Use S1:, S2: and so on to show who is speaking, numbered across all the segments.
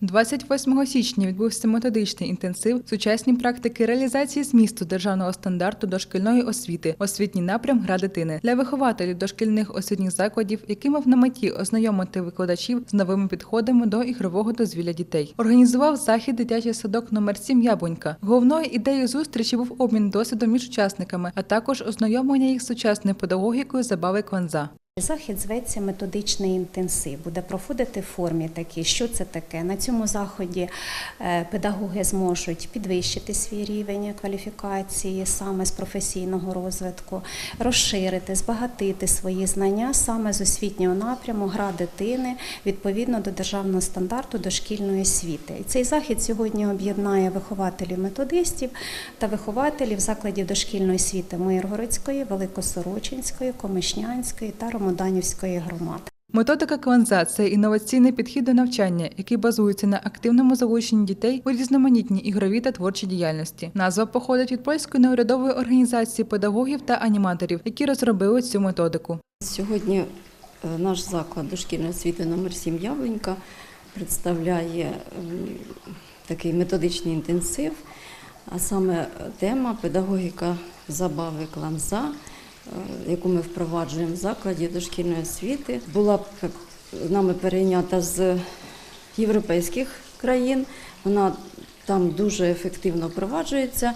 S1: 28 січня відбувся методичний інтенсив сучасні практики реалізації змісту державного стандарту дошкільної освіти, освітній напрям гра дитини для вихователів дошкільних освітніх закладів, який мав на меті ознайомити викладачів з новими підходами до ігрового дозвілля дітей. Організував захід дитячий садок номер 7 Яблунька. Головною ідеєю зустрічі був обмін досвідом між учасниками, а також ознайомлення їх з сучасною педагогікою забави кванза.
S2: Захід зветься методичний інтенсив. Буде проходити в формі такі. Що це таке? На цьому заході е, педагоги зможуть підвищити свій рівень кваліфікації саме з професійного розвитку, розширити, збагатити свої знання саме з освітнього напряму гра дитини відповідно до державного стандарту дошкільної освіти. І цей захід сьогодні об'єднає вихователів методистів та вихователів закладів дошкільної освіти Миргородської, Великосорочинської, Комишнянської та Ромоданівської громад.
S1: Методика кванза це інноваційний підхід до навчання, який базується на активному залученні дітей у різноманітні ігрові та творчі діяльності. Назва походить від польської неурядової організації педагогів та аніматорів, які розробили цю методику.
S3: Сьогодні е, наш заклад дошкільної освіти номер 7 Яблунька представляє такий методичний інтенсив, а саме тема педагогіка забави кламза, е, яку ми впроваджуємо в закладі дошкільної освіти, була нами перейнята з європейських країн. Вона там дуже ефективно впроваджується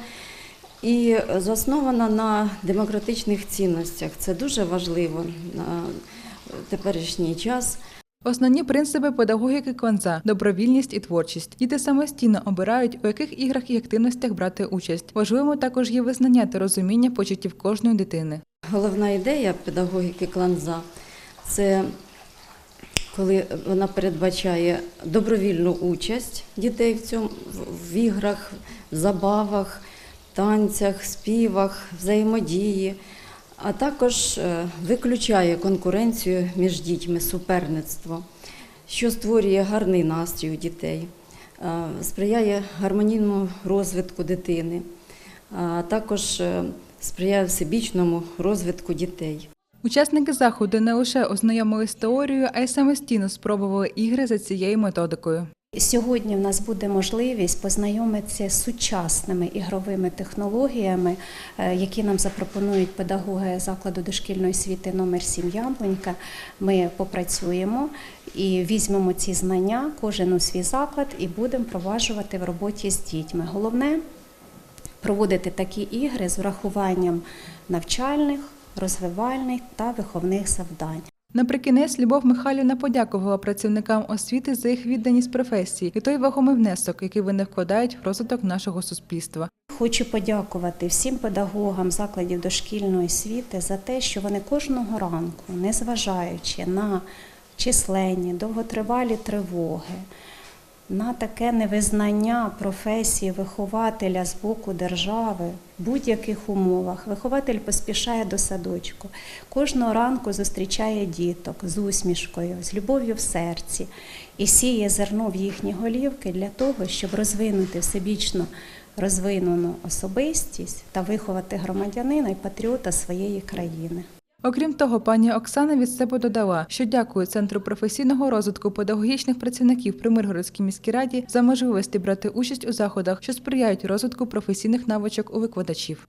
S3: і заснована на демократичних цінностях. Це дуже важливо на теперішній час.
S1: Основні принципи педагогіки кванза добровільність і творчість. Діти самостійно обирають, у яких іграх і активностях брати участь. Важливим також є визнання та розуміння почуттів кожної дитини.
S3: Головна ідея педагогіки кланза це коли вона передбачає добровільну участь дітей в цьому в- іграх, в забавах, танцях, співах, взаємодії, а також е, виключає конкуренцію між дітьми, суперництво, що створює гарний настрій у дітей, е, сприяє гармонійному розвитку дитини, а також е, сприяє всебічному розвитку дітей.
S1: Учасники заходу не лише ознайомились з теорією, а й самостійно спробували ігри за цією методикою.
S2: Сьогодні в нас буде можливість познайомитися з сучасними ігровими технологіями, е, які нам запропонують педагоги закладу дошкільної освіти номер 7 Яблунька. Ми попрацюємо і візьмемо ці знання, кожен у свій заклад, і будемо проваджувати в роботі з дітьми. Головне проводити такі ігри з врахуванням навчальних, розвивальних та виховних завдань.
S1: Наприкінець Любов Михайлівна подякувала працівникам освіти за їх відданість професії і той вагомий внесок, який вони вкладають в розвиток нашого суспільства.
S2: Хочу подякувати всім педагогам закладів дошкільної освіти за те, що вони кожного ранку, незважаючи на численні, довготривалі тривоги, на таке невизнання професії вихователя з боку держави в будь-яких умовах. Вихователь поспішає до садочку. Кожного ранку зустрічає діток з усмішкою, з любов'ю в серці і сіє зерно в їхні голівки для того, щоб розвинути всебічно розвинену особистість та виховати громадянина і патріота своєї країни.
S1: Окрім того, пані Оксана від себе додала, що дякує Центру професійного розвитку педагогічних працівників при Миргородській міській раді за можливості брати участь у заходах, що сприяють розвитку професійних навичок у викладачів.